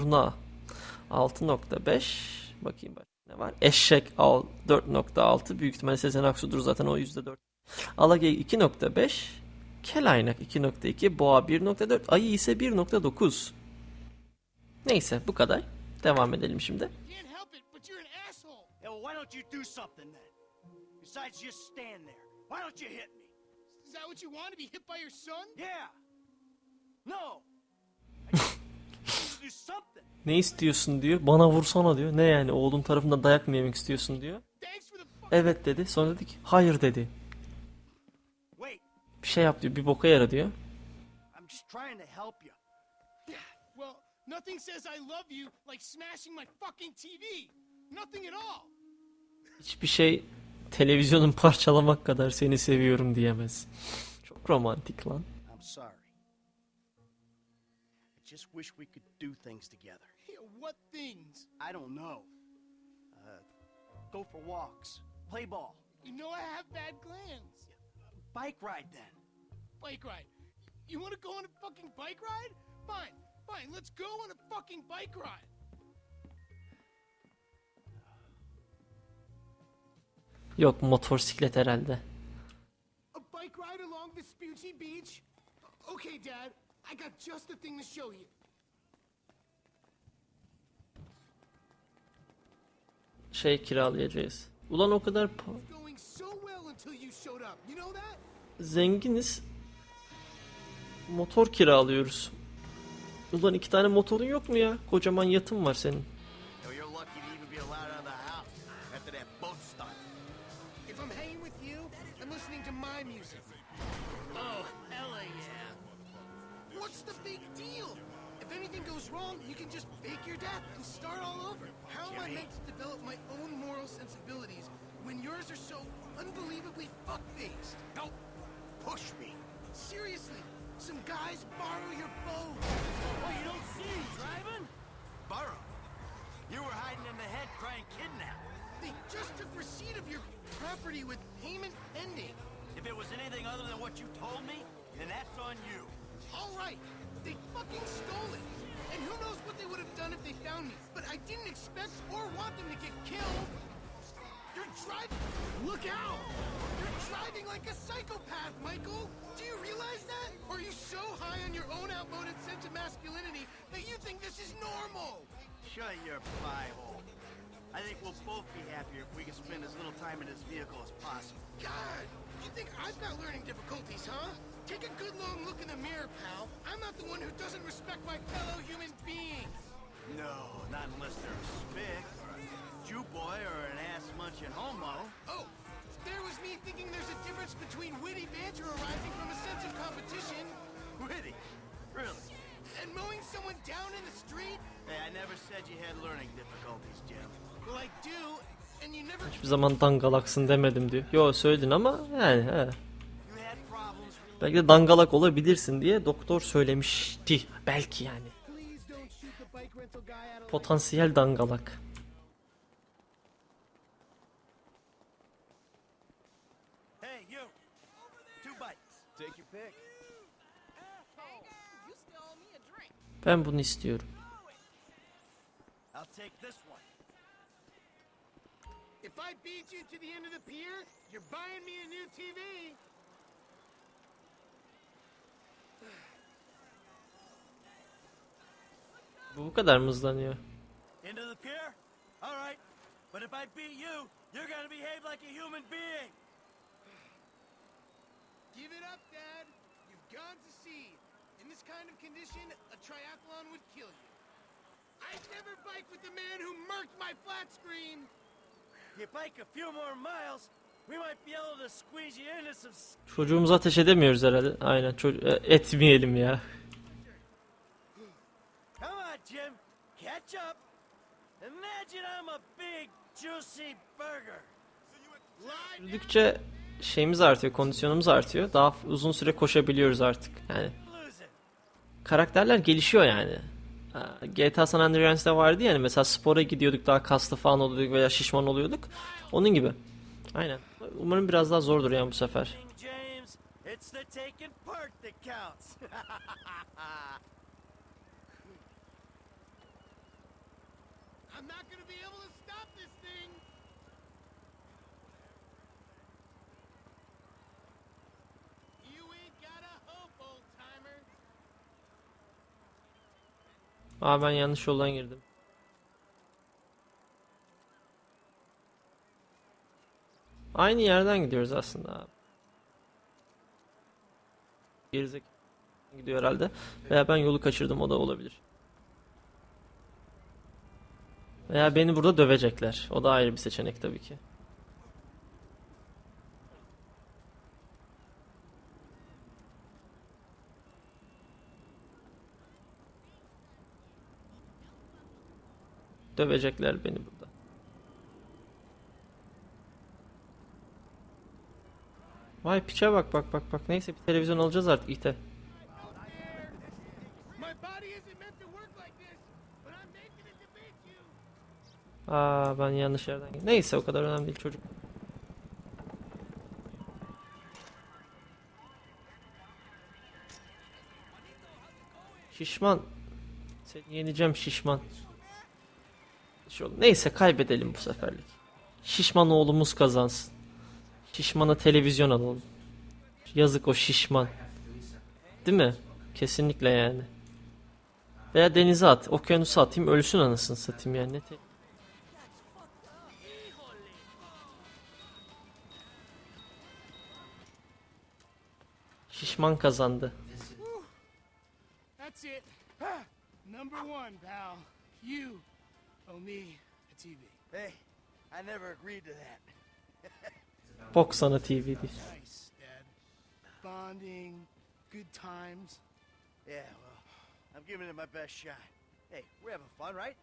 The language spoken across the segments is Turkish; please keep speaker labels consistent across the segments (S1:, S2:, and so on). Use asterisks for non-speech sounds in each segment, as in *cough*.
S1: Turna 6.5 bakayım başka ne var? Eşek al 4.6 büyük ihtimalle Sezen Aksu'dur zaten o %4. Alagey 2.5 Kelaynak 2.2 Boğa 1.4 Ayı ise 1.9 Neyse bu kadar. Devam edelim şimdi.
S2: Can't help it, but you're an asshole.
S3: Yeah, well, why don't you do something then? Besides just stand there. Why don't you hit me?
S2: Is that what you want to be hit by your son?
S3: Yeah. No.
S1: Ne istiyorsun diyor. Bana vursana diyor. Ne yani oğlum tarafından dayak mı yemek istiyorsun diyor. Evet dedi. Sonra dedi ki hayır dedi. Bir şey yap diyor. Bir boka yara diyor. Hiçbir şey televizyonun parçalamak kadar seni seviyorum diyemez. Çok romantik lan.
S3: I'm sorry. I just wish we could do things together.
S2: Yeah, what things?
S3: I don't know. Uh, go for walks, play ball,
S2: You know I have bad glands.
S3: bike ride then.
S2: Bike ride. You want to go on a fucking bike ride? Fine, fine. Let's go on a fucking bike ride.
S1: Yok motosiklet herhalde.
S2: A bike ride along Vespucci Beach? Okay, Dad. I got just the thing to show you.
S1: Şey kiralayacağız. Ulan o kadar zenginiz. Motor kiralıyoruz. Ulan iki tane motorun yok mu ya? Kocaman yatın var senin.
S2: What's the big deal? If anything goes wrong, you can just fake your death and start all over. How am I meant to develop my own moral sensibilities when yours are so unbelievably fuck-faced?
S3: Don't push me.
S2: Seriously, some guys borrow your boat.
S3: Oh, you don't see me driving? Burrow. You were hiding in the head crying kidnap.
S2: They just took receipt of your property with payment pending.
S3: If it was anything other than what you told me, then that's on you.
S2: All right, they fucking stole it. And who knows what they would have done if they found me. But I didn't expect or want them to get killed. You're driving. Look out! You're driving like a psychopath, Michael. Do you realize that? Or are you so high on your own outmoded sense of masculinity that you think this is normal?
S3: Shut your pie hole. I think we'll both be happier if we can spend as little time in this vehicle as possible.
S2: God, you think I've got learning difficulties, huh? Take a good long look in the mirror, pal. I'm not the one who doesn't respect my fellow human beings.
S3: No, not unless they're a spick, or a Jew boy, or an ass-munching homo.
S2: Oh, there was me thinking there's a difference between witty banter arising from a sense of competition
S3: Witty. Really?
S2: and mowing someone down in the street.
S3: Hey, I never said you had learning difficulties, Jim.
S2: Well, I do, and you never.
S1: Hiçbir zaman dangalaksın demedim diyor. Yo söyledin ama yani he. Belki de dangalak olabilirsin diye doktor söylemişti. Belki yani. Potansiyel dangalak. Ben bunu istiyorum.
S2: If I beat you to the end of the pier, you're buying me a new TV.
S1: Bu bu kadar mı hızlanıyor?
S3: Into the pier? All right. But if I beat you, you're gonna behave like a human being.
S2: Give it up, Dad. You've gone to sea. In this kind of condition, a triathlon would kill you. I'd never bike with the man who murked my flat screen.
S3: You bike a few more miles, we might be able to squeeze you into some.
S1: Çocuğumuzu ateş edemiyoruz herhalde. Aynen ço- e, etmeyelim ya.
S3: Come on, Jim. Catch up. Imagine I'm a big, juicy burger.
S1: Yürüdükçe şeyimiz artıyor, kondisyonumuz artıyor. Daha uzun süre koşabiliyoruz artık. Yani karakterler gelişiyor yani. GTA San Andreas'te vardı yani mesela spora gidiyorduk daha kaslı falan oluyorduk veya şişman oluyorduk. Onun gibi. Aynen. Umarım biraz daha zordur yani bu sefer. *laughs*
S2: I'm not gonna be able to stop this thing.
S1: Aa ben yanlış yoldan girdim. Aynı yerden gidiyoruz aslında abi. Gerizek gidiyor herhalde. Veya ben yolu kaçırdım o da olabilir. Veya beni burada dövecekler. O da ayrı bir seçenek tabii ki. Dövecekler beni burada. Vay piçe bak bak bak bak. Neyse bir televizyon alacağız artık ite.
S2: My body isn't meant to work like this, but I'm making it to beat you.
S1: Aa ben yanlış yerden. Neyse o kadar önemli değil çocuk. Şişman. Seni yeneceğim şişman. Şu- Neyse kaybedelim bu seferlik. Şişman oğlumuz kazansın. Şişmana televizyon alalım. Yazık o şişman. Değil mi? Kesinlikle yani. Veya denize at. Okyanusa atayım ölsün anasını satayım yani. Ne Şişman kazandı.
S2: That's it. *sighs* Number one, pal. You owe me a TV.
S3: Hey, I never agreed to that. *laughs*
S1: Bok sana TV değil.
S2: Nice, Dad. Bonding, good times.
S3: Yeah, well, I'm giving it my best shot. Hey, we're having fun, right?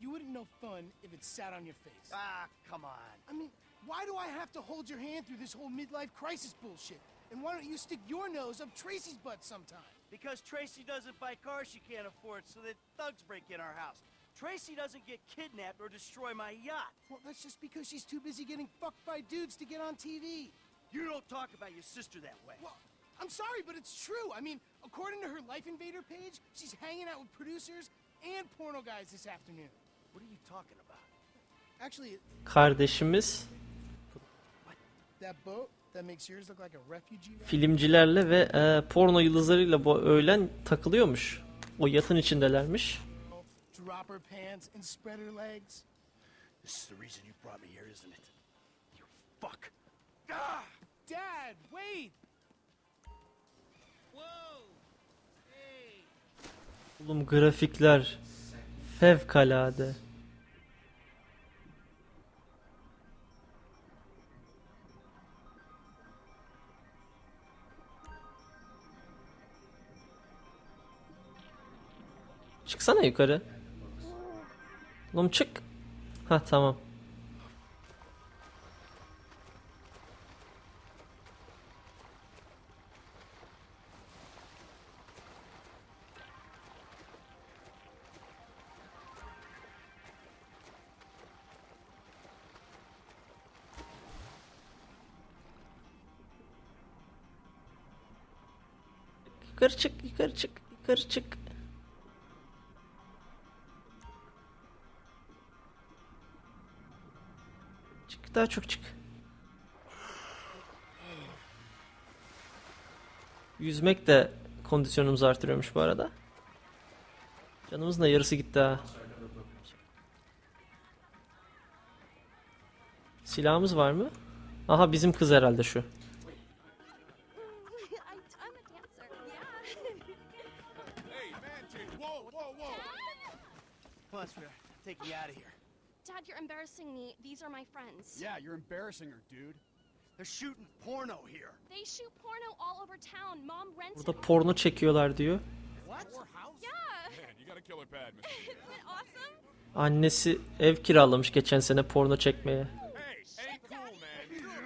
S2: You wouldn't know fun if it sat on your face.
S3: Ah, come on.
S2: I mean, why do I have to hold your hand through this whole midlife crisis bullshit? And why don't you stick your nose up Tracy's butt sometime?
S3: Because Tracy doesn't buy cars she can't afford, so that thugs break in our house. Tracy doesn't get kidnapped or destroy my yacht.
S2: Well, that's just because she's too busy getting fucked by dudes to get on TV.
S3: You don't talk about your sister that way.
S2: Well, I'm sorry, but it's true. I mean, according to her Life Invader page, she's hanging out with producers and porno guys this afternoon.
S3: What are you talking about?
S2: Actually,
S1: Kardeşimiz
S2: that that makes yours look like a refugee boat.
S1: Filmcilerle ve e, porno yıldızlarıyla bu öğlen takılıyormuş. O yatın içindelermiş.
S2: Drop her pants
S1: Çıksana yukarı. Oğlum çık. Ha tamam. Çık, daha çok çık. Yüzmek de kondisyonumuzu artırıyormuş bu arada. Canımızın da yarısı gitti ha. Silahımız var mı? Aha bizim kız herhalde şu.
S4: You're embarrassing
S5: her, dude.
S3: They're shooting porno here.
S4: They shoot porno all over town. Mom rents
S1: Burada porno çekiyorlar diyor.
S3: What?
S4: Yeah.
S5: Man, you got a killer pad, man. *laughs*
S4: Isn't it awesome?
S1: Annesi ev kiralamış geçen sene porno çekmeye.
S5: hey, ain't cool, man.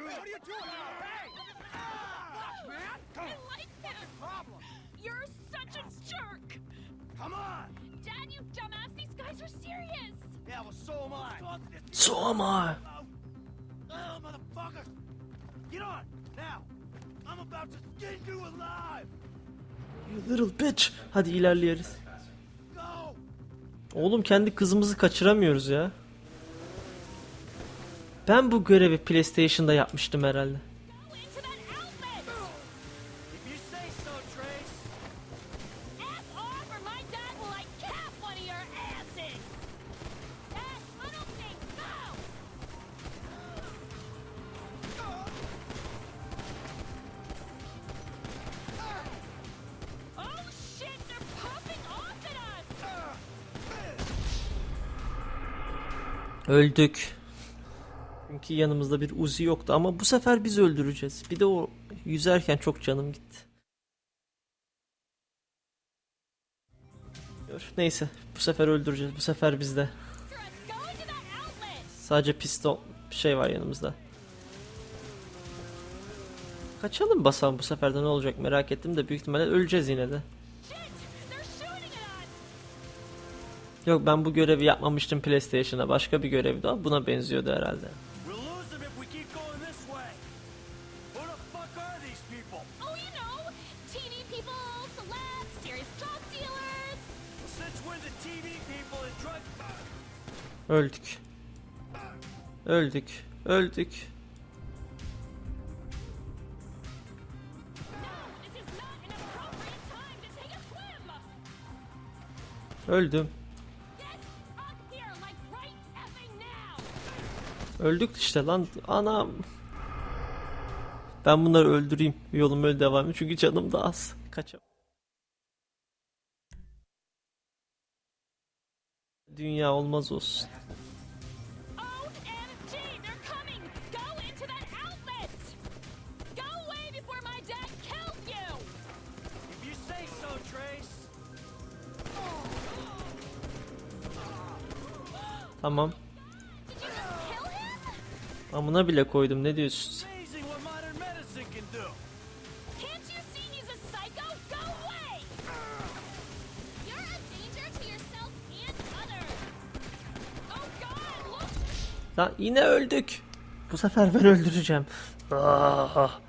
S2: What are you doing? Hey!
S4: I like him. You're such a jerk.
S3: Come on!
S4: Dad, you dumbass. These guys are serious.
S3: Yeah, well, so am I. Get on! Now! I'm about to skin you alive!
S1: You little bitch. Hadi ilerleyeriz.
S3: Go!
S1: Oğlum kendi kızımızı kaçıramıyoruz ya. Ben bu görevi PlayStation'da yapmıştım herhalde. Öldük. Çünkü yanımızda bir Uzi yoktu ama bu sefer biz öldüreceğiz. Bir de o yüzerken çok canım gitti. Neyse bu sefer öldüreceğiz. Bu sefer bizde. Sadece piston bir şey var yanımızda. Kaçalım basalım bu sefer de ne olacak merak ettim de büyük ihtimalle öleceğiz yine de. Yok ben bu görevi yapmamıştım PlayStation'a. Başka bir görevdi ama buna benziyordu herhalde.
S4: Oh.
S1: Öldük. Öldük. Öldük.
S4: This
S1: Öldük işte lan. Anam. Ben bunları öldüreyim. Yolum öyle devam ediyor. Çünkü canım da az. Kaçam. Dünya olmaz olsun.
S4: OMG, *gasps*
S1: Amına bile koydum. Ne diyorsun?
S3: Amazing what modern medicine can do.
S4: Can't you see he's a psycho? Go away. You're a danger to yourself and others. Oh.
S1: Lan yine öldük. Bu sefer ben öldüreceğim. Ah.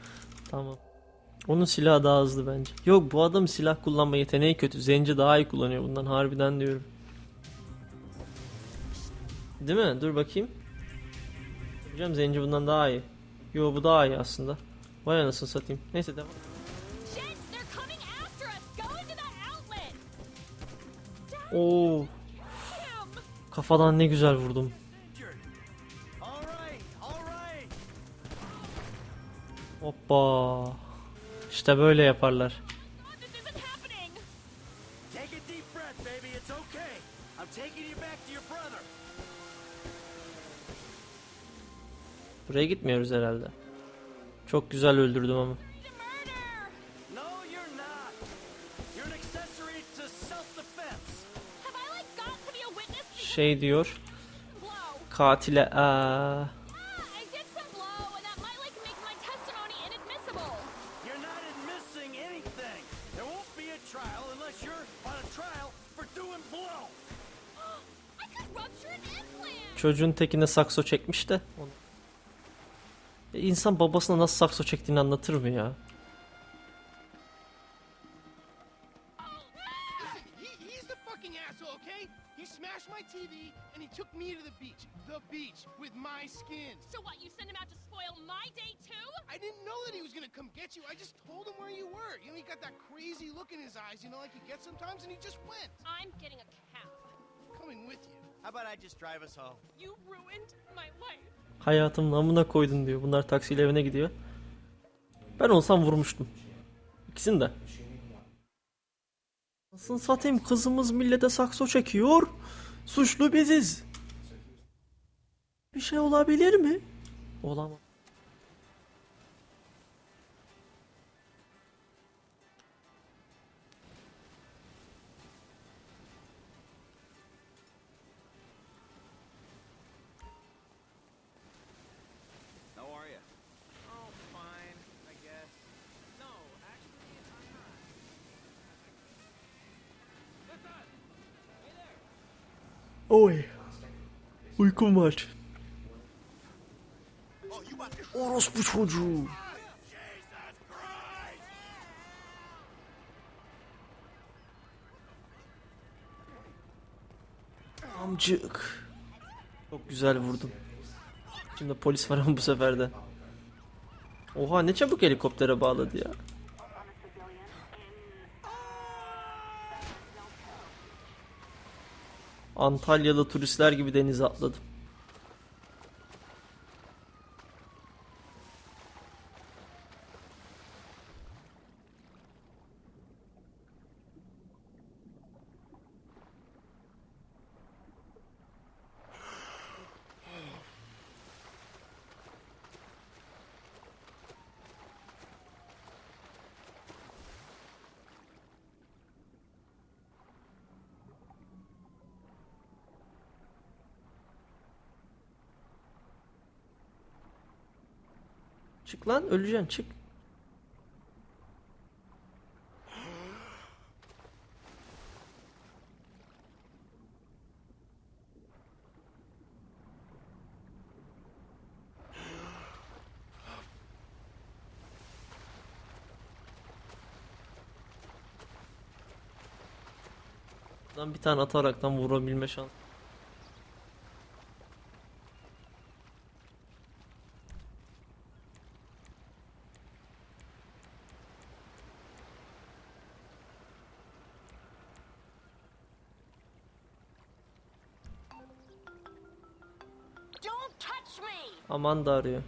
S1: Tamam. Onun silahı daha hızlı bence. Yok bu adam silah kullanma yeteneği kötü. Zenci daha iyi kullanıyor bundan harbiden diyorum. Değil mi? Dur bakayım. Hocam Zenci bundan daha iyi. Yo bu daha iyi aslında. Vay anasını satayım. Neyse devam. Oo, kafadan ne güzel vurdum. Hoppa. İşte böyle yaparlar.
S3: On a trial for doing blow. *gasps*
S4: I could rupture an implant.
S1: Çocuğun tekine sakso çekmiş de. Onu- İnsan babasına nasıl sakso çektiğini anlatır mı ya?
S2: Listen, he, he's the fucking asshole, okay? He smashed my TV and he took me to the beach. The beach with my skins.
S4: So what? You sent him out to spoil my day too?
S2: I didn't know that he was gonna come get you. I just told him where you were. You know, he got that crazy look in his eyes, you know, like he gets sometimes, and he just went.
S4: I'm getting a cab.
S2: Coming with you.
S3: How about I just drive us home?
S4: You ruined my life.
S1: Hayatımın amına koydun diyor. Bunlar taksiyle evine gidiyor. Ben olsam vurmuştum. İkisini de. Nasıl satayım kızımız millete sakso çekiyor. Suçlu biziz. Bir şey olabilir mi? Olamaz. Oy. Uykum var. Orospu çocuğu. Amcık. Çok güzel vurdum. Şimdi polis var ama bu sefer de. Oha ne çabuk helikoptere bağladı ya. Antalyalı turistler gibi denize atladım. Çık lan öleceksin çık. Lan bir tane ataraktan vurabilme şansı. Amanda arıyor.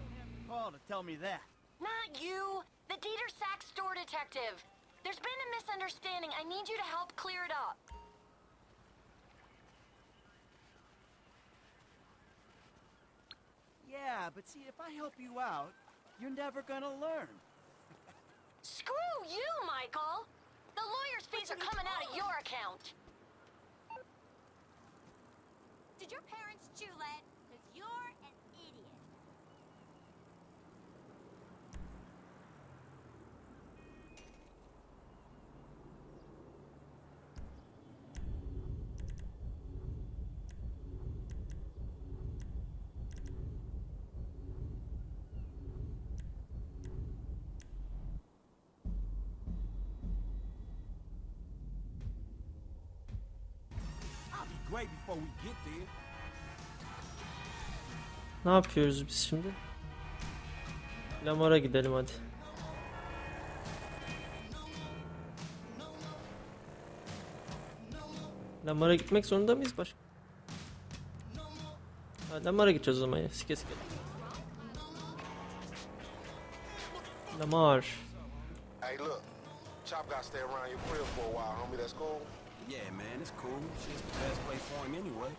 S3: Call to tell me that.
S6: Not you! The Dieter Sack store detective! There's been a misunderstanding. I need you to help clear it up.
S3: Yeah, but see, if I help you out, you're never gonna learn.
S6: Screw you, Michael! The lawyer's fees are coming out of your account.
S1: Ne yapıyoruz biz şimdi? Lamar'a gidelim hadi. Lamar'a gitmek zorunda mıyız başka? Ha, Lamar'a gideceğiz o zaman ya. Sike sike. Lamar.
S7: Hey, look, Chop got to stay around your crib for a while, homie. That's cool.
S8: Yeah, man, it's cool. Shit's the best place for him anyway.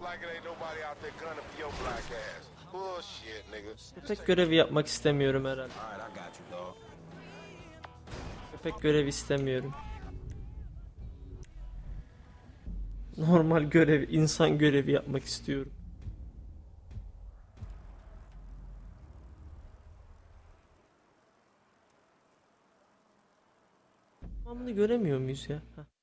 S7: like it ain't nobody out there gunning for your black ass. Bullshit, nigga.
S1: Köpek görevi yapmak istemiyorum herhalde.
S8: All right, I got you, dog.
S1: Köpek görevi istemiyorum. Normal görev, insan görevi yapmak istiyorum. Tamamını göremiyor muyuz ya? Heh.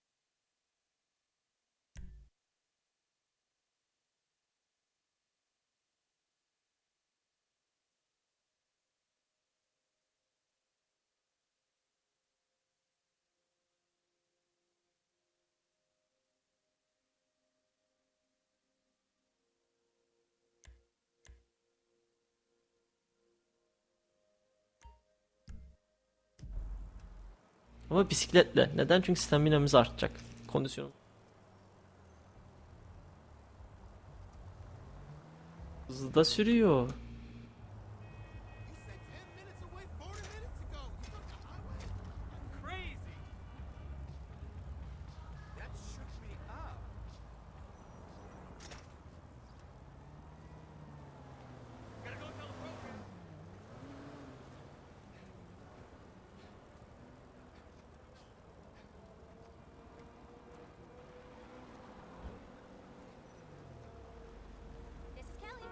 S1: Ama bisikletle. Neden? Çünkü staminamız artacak. Kondisyon. Hızlı da sürüyor.
S2: You said 10 minutes away 40 minutes ago. You took the highway?
S3: Crazy! That shook me up. Gotta go tell the program.
S4: This is Kelly.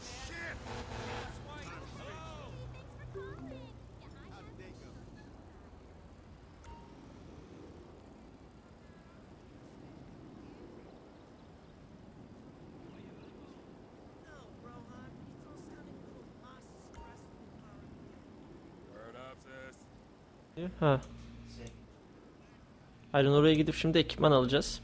S2: Shit!
S4: Hey, thanks for calling. Yeah, I have
S3: No, Rohan, it's all sounding a little less stressful currently.
S5: Word up, sis.
S1: Ha. Aynen oraya gidip şimdi ekipman alacağız.